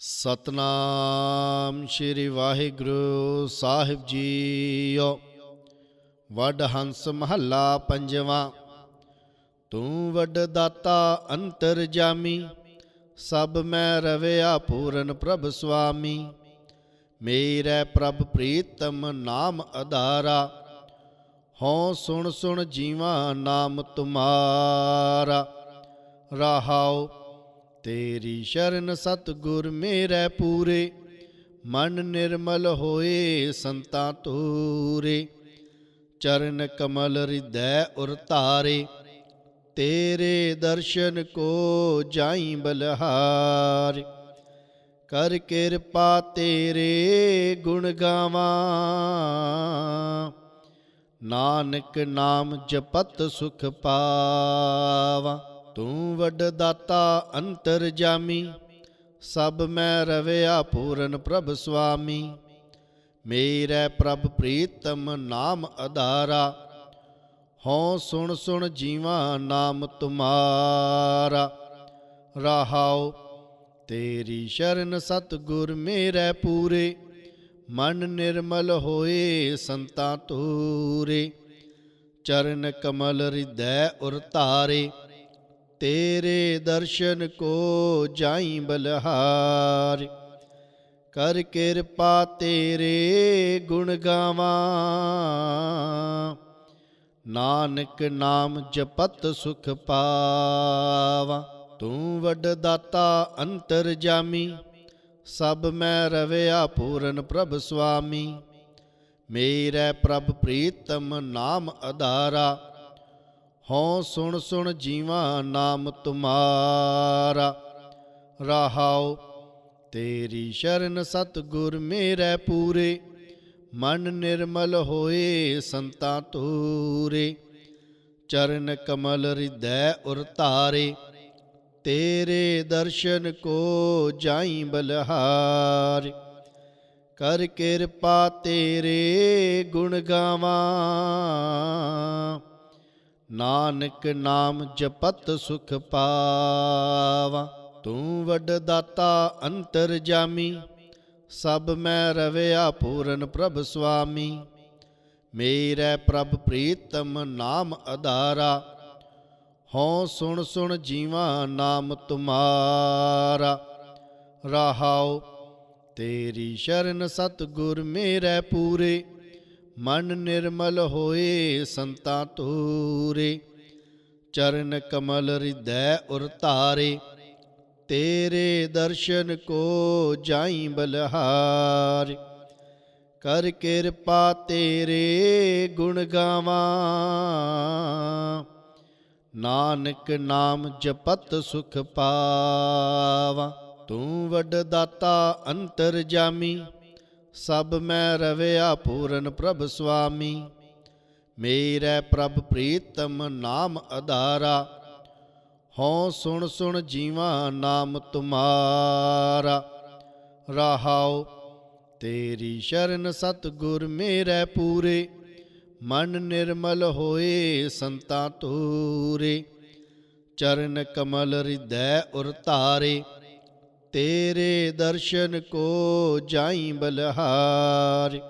ਸਤਨਾਮ ਸ੍ਰੀ ਵਾਹਿਗੁਰੂ ਸਾਹਿਬ ਜੀਓ। ਵੱਡ ਹੰਸ ਮਹੱਲਾ ਪੰਜਵਾਂ। ਤੂੰ ਵੱਡ ਦਾਤਾ ਅੰਤਰ ਜਾਮੀ, ਸਭ ਮੈਂ ਰਵਿਆ ਪੂਰਨ ਪ੍ਰਭ ਸੁਆਮੀ। ਮੇਰੇ ਪ੍ਰਭ ਪ੍ਰੀਤਮ ਨਾਮ ਅਧਾਰਾ, ਹਉ ਸੁਣ ਸੁਣ ਜੀਵਾ ਨਾਮ ਤੁਮਾਰਾ। ਰਹਾਉ ਤੇਰੀ ਸ਼ਰਨ ਸਤਿਗੁਰ ਮੇਰੇ ਪੂਰੇ, ਮਨ ਨਿਰਮਲ ਹੋਏ ਸੰਤਾਂ ਤੂਰੇ। ਚਰਨ ਕਮਲ ਹਿਰਦੈ ਉਰ ਧਾਰੇ, ਤੇਰੇ ਦਰਸ਼ਨ ਕੋ ਜਾਈ ਬਲਹਾਰ। ਕਰ ਕਿਰਪਾ ਤੇਰੇ ਗੁਣ ਗਾਵਾਂ, ਨਾਨਕ ਨਾਮ ਜਪਤ ਸੁਖ ਪਾਵਾਂ। ਤੂੰ ਵੱਡ ਦਾਤਾ ਅੰਤਰ ਜਾਮੀ, ਸਭ ਮੈਂ ਰਵਿਆ ਪੂਰਨ ਪ੍ਰਭ ਸੁਆਮੀ। ਮੇਰੇ ਪ੍ਰਭ ਪ੍ਰੀਤਮ ਨਾਮ ਅਧਾਰਾ, ਹਉ ਸੁਣ ਸੁਣ ਜੀਵਾ ਨਾਮ ਤੁਮਾਰਾ। ਰਹਾਉ, ਤੇਰੀ ਸ਼ਰਨ ਸਤਿਗੁਰ ਮੇਰੇ ਪੂਰੇ, ਮਨ ਨਿਰਮਲ ਹੋਏ ਸੰਤਾਂ ਤੂਰੇ ਚਰਨ ਕਮਲ ਹਿਰਦੈ ਉਰ ਧਾਰੇ ਤੇਰੇ ਦਰਸ਼ਨ ਕੋ ਜਾਈ ਬਲਹਾਰ। ਕਰ ਕਿਰਪਾ ਤੇਰੇ ਗੁਣ ਗਾਵਾਂ। ਨਾਨਕ ਨਾਮ ਜਪਤ ਸੁਖ ਪਾਵਾਂ। ਤੂੰ ਵੱਡ ਦਾਤਾ ਅੰਤਰ ਜਾਮੀ। ਸਭ ਮੈਂ ਰਵਿਆ ਪੂਰਨ ਪ੍ਰਭ ਸੁਆਮੀ। ਮੇਰੇ ਪ੍ਰਭ ਪ੍ਰੀਤਮ ਨਾਮ ਅਧਾਰਾ। ਹਉ ਸੁਣ ਸੁਣ ਜੀਵਾ ਨਾਮ ਤੁਮਾਰਾ, ਰਹਾਉ ਤੇਰੀ ਸ਼ਰਨ ਸਤਿਗੁਰ ਮੇਰੇ ਪੂਰੇ, ਮਨ ਨਿਰਮਲ ਹੋਏ ਸੰਤਾਂ ਤੂਰੇ ਚਰਨ ਕਮਲ ਹਿਰਦੈ ਉਰ ਧਾਰੇ, ਤੇਰੇ ਦਰਸ਼ਨ ਕੋ ਜਾਈ ਬਲਹਾਰ। ਕਰ ਕਿਰਪਾ ਤੇਰੇ ਗੁਣ ਗਾਵਾਂ ਨਾਨਕ ਨਾਮ ਜਪਤ ਸੁਖ ਪਾਵਾ। ਤੂੰ ਵੱਡ ਦਾਤਾ ਅੰਤਰ ਜਾਮੀ, ਸਭ ਮੈਂ ਰਵਿਆ ਪੂਰਨ ਪ੍ਰਭ ਸੁਆਮੀ। ਮੇਰੇ ਪ੍ਰਭ ਪ੍ਰੀਤਮ ਨਾਮ ਅਧਾਰਾ, ਹਉ ਸੁਣ ਸੁਣ ਜੀਵਾ ਨਾਮ ਤੁਮਾਰਾ। ਰਹਾਉ ਤੇਰੀ ਸ਼ਰਨ ਸਤਿਗੁਰ ਮੇਰੇ ਪੂਰੇ ਮਨ ਨਿਰਮਲ ਹੋਏ ਸੰਤਾਂ ਤੂਰੇ, ਚਰਨ ਕਮਲ ਹਿਰਦੈ ਉਰ ਧਾਰੇ, ਤੇਰੇ ਦਰਸ਼ਨ ਕੋ ਜਾਈ ਬਲਹਾਰ। ਕਰ ਕਿਰਪਾ ਤੇਰੇ ਗੁਣ ਗਾਵਾਂ, ਨਾਨਕ ਨਾਮ ਜਪਤ ਸੁਖ ਪਾਵਾਂ। ਤੂੰ ਵੱਡ ਦਾਤਾ ਅੰਤਰ ਜਾਮੀ ਸਭ ਮੈਂ ਰਵਿਆ ਪੂਰਨ ਪ੍ਰਭ ਸੁਆਮੀ। ਮੇਰੇ ਪ੍ਰਭ ਪ੍ਰੀਤਮ ਨਾਮ ਅਧਾਰਾ। ਹਉ ਸੁਣ ਸੁਣ ਜੀਵਾ ਨਾਮ ਤੁਮਾਰਾ। ਰਹਾਉ, ਤੇਰੀ ਸ਼ਰਨ ਸਤਿਗੁਰ ਮੇਰੇ ਪੂਰੇ। ਮਨ ਨਿਰਮਲ ਹੋਏ ਸੰਤਾਂ ਤੂਰੇ ਚਰਨ ਕਮਲ ਹਿਰਦੈ ਉਰ ਧਾਰੇ। ਤੇਰੇ ਦਰਸ਼ਨ ਕੋ ਜਾਈ ਬਲਹਾਰ।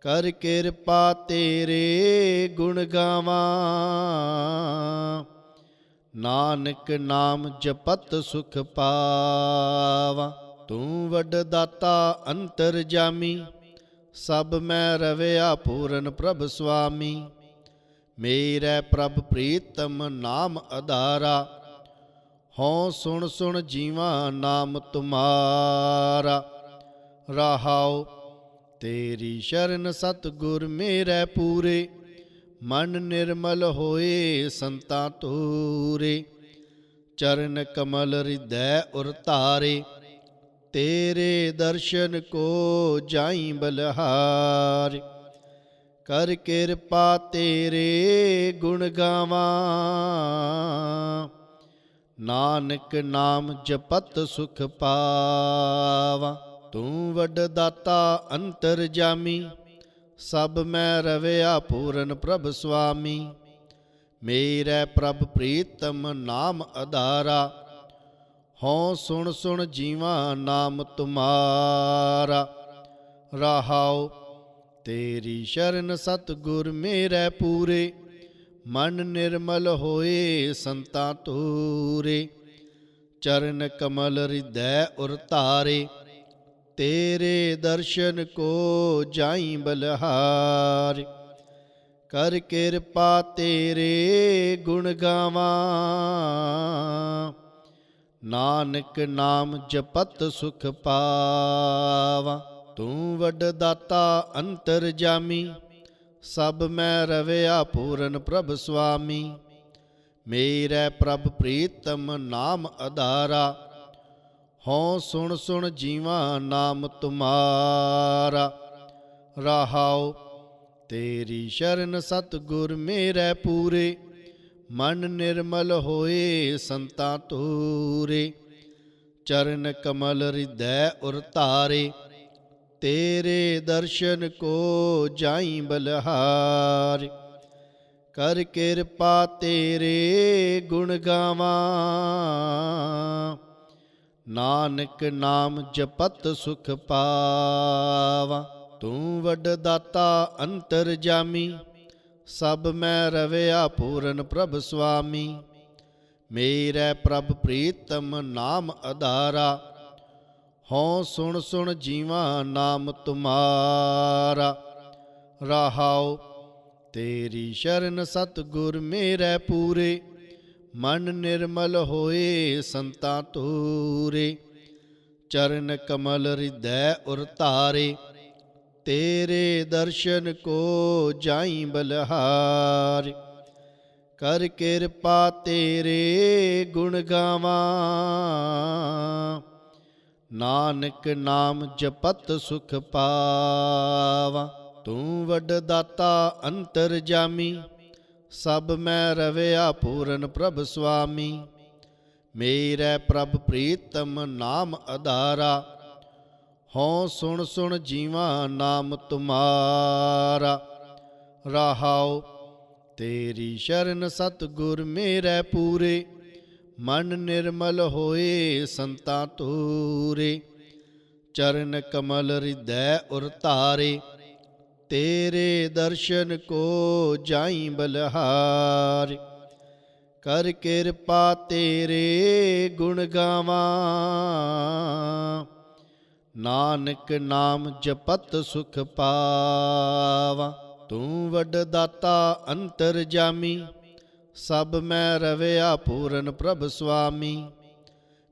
ਕਰ ਕਿਰਪਾ ਤੇਰੇ ਗੁਣ ਗਾਵਾਂ। ਨਾਨਕ ਨਾਮ ਜਪਤ ਸੁਖ ਪਾਵਾਂ। ਤੂੰ ਵੱਡ ਦਾਤਾ ਅੰਤਰ ਜਾਮੀ। ਸਭ ਮੈਂ ਰਵਿਆ ਪੂਰਨ ਪ੍ਰਭ ਸੁਆਮੀ। ਮੇਰੇ ਪ੍ਰਭ ਪ੍ਰੀਤਮ ਨਾਮ ਅਧਾਰਾ। ਹਉ ਸੁਣ ਸੁਣ ਜੀਵਾ ਨਾਮ ਤੁਮਾਰਾ, ਰਹਾਉ ਤੇਰੀ ਸ਼ਰਨ ਸਤਿਗੁਰ ਮੇਰੇ ਪੂਰੇ, ਮਨ ਨਿਰਮਲ ਹੋਏ ਸੰਤਾਂ ਤੂਰੇ। ਚਰਨ ਕਮਲ ਹਿਰਦੈ ਉਰ ਧਾਰੇ, ਤੇਰੇ ਦਰਸ਼ਨ ਕੋ ਜਾਈ ਬਲਹਾਰ। ਕਰ ਕਿਰਪਾ ਤੇਰੇ ਗੁਣ ਗਾਵਾਂ। ਨਾਨਕ ਨਾਮ ਜਪਤ ਸੁਖ ਪਾਵਾ। ਤੂੰ ਵੱਡ ਦਾਤਾ ਅੰਤਰ ਜਾਮੀ, ਸਭ ਮੈਂ ਰਵਿਆ ਪੂਰਨ ਪ੍ਰਭ ਸੁਆਮੀ। ਮੇਰੇ ਪ੍ਰਭ ਪ੍ਰੀਤਮ ਨਾਮ ਅਧਾਰਾ, ਹਉ ਸੁਣ ਸੁਣ ਜੀਵਾ ਨਾਮ ਤੁਮਾਰਾ। ਰਹਾਉ ਤੇਰੀ ਸ਼ਰਨ ਸਤਿਗੁਰ ਮੇਰੇ ਪੂਰੇ ਮਨ ਨਿਰਮਲ ਹੋਏ ਸੰਤਾਂ ਤੂਰੇ ਚਰਨ ਕਮਲ ਹਿਰਦੈ ਉਰ ਧਾਰੇ, ਤੇਰੇ ਦਰਸ਼ਨ ਕੋ ਜਾਈ ਬਲਹਾਰ। ਕਰ ਕਿਰਪਾ ਤੇਰੇ ਗੁਣ ਗਾਵਾਂ, ਨਾਨਕ ਨਾਮ ਜਪਤ ਸੁਖ ਪਾਵਾਂ। ਤੂੰ ਵੱਡ ਦਾਤਾ ਅੰਤਰ ਜਾਮੀ ਸਭ ਮੈਂ ਰਵਿਆ ਪੂਰਨ ਪ੍ਰਭ ਸੁਆਮੀ। ਮੇਰੇ ਪ੍ਰਭ ਪ੍ਰੀਤਮ ਨਾਮ ਅਧਾਰਾ। ਹਉ ਸੁਣ ਸੁਣ ਜੀਵਾ ਨਾਮ ਤੁਮਾਰਾ। ਰਹਾਉ ਤੇਰੀ ਸ਼ਰਨ ਸਤਿਗੁਰ ਮੇਰੇ ਪੂਰੇ। ਮਨ ਨਿਰਮਲ ਹੋਏ ਸੰਤਾਂ ਤੂਰੇ ਚਰਨ ਕਮਲ ਹਿਰਦੈ ਉਰ ਧਾਰੇ ਤੇਰੇ ਦਰਸ਼ਨ ਕੋ ਜਾਈ ਬਲਹਾਰ। ਕਰ ਕਿਰਪਾ ਤੇਰੇ ਗੁਣ ਗਾਵਾਂ। ਨਾਨਕ ਨਾਮ ਜਪਤ ਸੁਖ ਪਾਵਾਂ। ਤੂੰ ਵੱਡ ਦਾਤਾ ਅੰਤਰ ਜਾਮੀ। ਸਭ ਮੈਂ ਰਵਿਆ ਪੂਰਨ ਪ੍ਰਭ ਸੁਆਮੀ। ਮੇਰੇ ਪ੍ਰਭ ਪ੍ਰੀਤਮ ਨਾਮ ਅਧਾਰਾ। ਹਉ ਸੁਣ ਸੁਣ ਜੀਵਾ ਨਾਮ ਤੁਮਾਰਾ, ਰਹਾਉ ਤੇਰੀ ਸ਼ਰਨ ਸਤਿਗੁਰ ਮੇਰੇ ਪੂਰੇ, ਮਨ ਨਿਰਮਲ ਹੋਏ ਸੰਤਾਂ ਤੂਰੇ, ਚਰਨ ਕਮਲ ਹਿਰਦੈ ਉਰ ਧਾਰੇ, ਤੇਰੇ ਦਰਸ਼ਨ ਕੋ ਜਾਈ ਬਲਹਾਰ। ਕਰ ਕਿਰਪਾ ਤੇਰੇ ਗੁਣ ਗਾਵਾਂ। ਨਾਨਕ ਨਾਮ ਜਪਤ ਸੁਖ ਪਾਵਾ। ਤੂੰ ਵੱਡ ਦਾਤਾ ਅੰਤਰ ਜਾਮੀ, ਸਭ ਮੈਂ ਰਵਿਆ ਪੂਰਨ ਪ੍ਰਭ ਸੁਆਮੀ। ਮੇਰੇ ਪ੍ਰਭ ਪ੍ਰੀਤਮ ਨਾਮ ਅਧਾਰਾ, ਹਉ ਸੁਣ ਸੁਣ ਜੀਵਾ ਨਾਮ ਤੁਮਾਰਾ। ਰਹਾਉ ਤੇਰੀ ਸ਼ਰਨ ਸਤਿਗੁਰ ਮੇਰੇ ਪੂਰੇ ਮਨ ਨਿਰਮਲ ਹੋਏ ਸੰਤਾਂ ਤੂਰੇ, ਚਰਨ ਕਮਲ ਹਿਰਦੈ ਉਰ ਧਾਰੇ, ਤੇਰੇ ਦਰਸ਼ਨ ਕੋ ਜਾਈ ਬਲਹਾਰ। ਕਰ ਕਿਰਪਾ ਤੇਰੇ ਗੁਣ ਗਾਵਾਂ, ਨਾਨਕ ਨਾਮ ਜਪਤ ਸੁਖ ਪਾਵਾਂ। ਤੂੰ ਵੱਡ ਦਾਤਾ ਅੰਤਰ ਜਾਮੀ ਸਭ ਮੈਂ ਰਵਿਆ ਪੂਰਨ ਪ੍ਰਭ ਸੁਆਮੀ।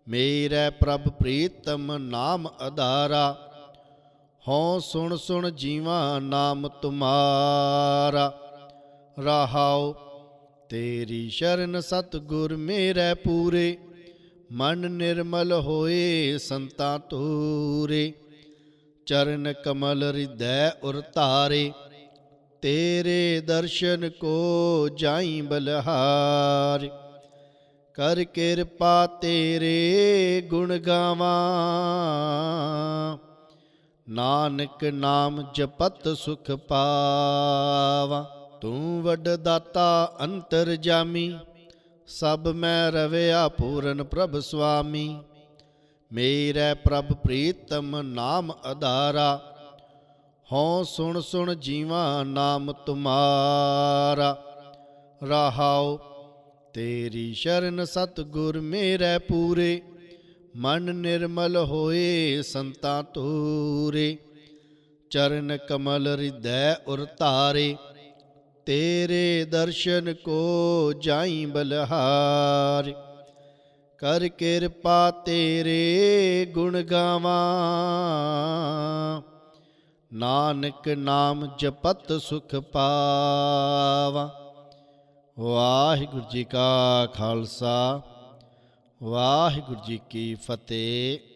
ਮੇਰੇ ਪ੍ਰਭ ਪ੍ਰੀਤਮ ਨਾਮ ਅਧਾਰਾ। ਹਉ ਸੁਣ ਸੁਣ ਜੀਵਾ ਨਾਮ ਤੁਮਾਰਾ। ਰਹਾਉ, ਤੇਰੀ ਸ਼ਰਨ ਸਤਿਗੁਰ ਮੇਰੇ ਪੂਰੇ। ਮਨ ਨਿਰਮਲ ਹੋਏ ਸੰਤਾਂ ਤੂਰੇ ਚਰਨ ਕਮਲ ਹਿਰਦੈ ਉਰ ਧਾਰੇ ਤੇਰੇ ਦਰਸ਼ਨ ਕੋ ਜਾਈ ਬਲਹਾਰ। ਕਰ ਕਿਰਪਾ ਤੇਰੇ ਗੁਣ ਗਾਵਾਂ। ਨਾਨਕ ਨਾਮ ਜਪਤ ਸੁਖ ਪਾਵਾਂ। ਤੂੰ ਵੱਡ ਦਾਤਾ ਅੰਤਰ ਜਾਮੀ। ਸਭ ਮੈਂ ਰਵਿਆ ਪੂਰਨ ਪ੍ਰਭ ਸੁਆਮੀ। ਮੇਰੇ ਪ੍ਰਭ ਪ੍ਰੀਤਮ ਨਾਮ ਅਧਾਰਾ। ਹਉ ਸੁਣ ਸੁਣ ਜੀਵਾ ਨਾਮ ਤੁਮਾਰਾ, ਰਹਾਉ ਤੇਰੀ ਸ਼ਰਨ ਸਤਿਗੁਰ ਮੇਰੇ ਪੂਰੇ, ਮਨ ਨਿਰਮਲ ਹੋਏ ਸੰਤਾਂ ਤੂਰੇ ਚਰਨ ਕਮਲ ਹਿਰਦੈ ਉਰ ਧਾਰੇ, ਤੇਰੇ ਦਰਸ਼ਨ ਕੋ ਜਾਈ ਬਲਹਾਰ। ਕਰ ਕਿਰਪਾ ਤੇਰੇ ਗੁਣ ਗਾਵਾਂ ਨਾਨਕ ਨਾਮ ਜਪਤ ਸੁਖ ਪਾਵਾ। ਵਾਹਿਗੁਰੂ ਜੀ ਕਾ ਖਾਲਸਾ ਵਾਹਿਗੁਰੂ ਜੀ ਕੀ ਫਤਿਹ।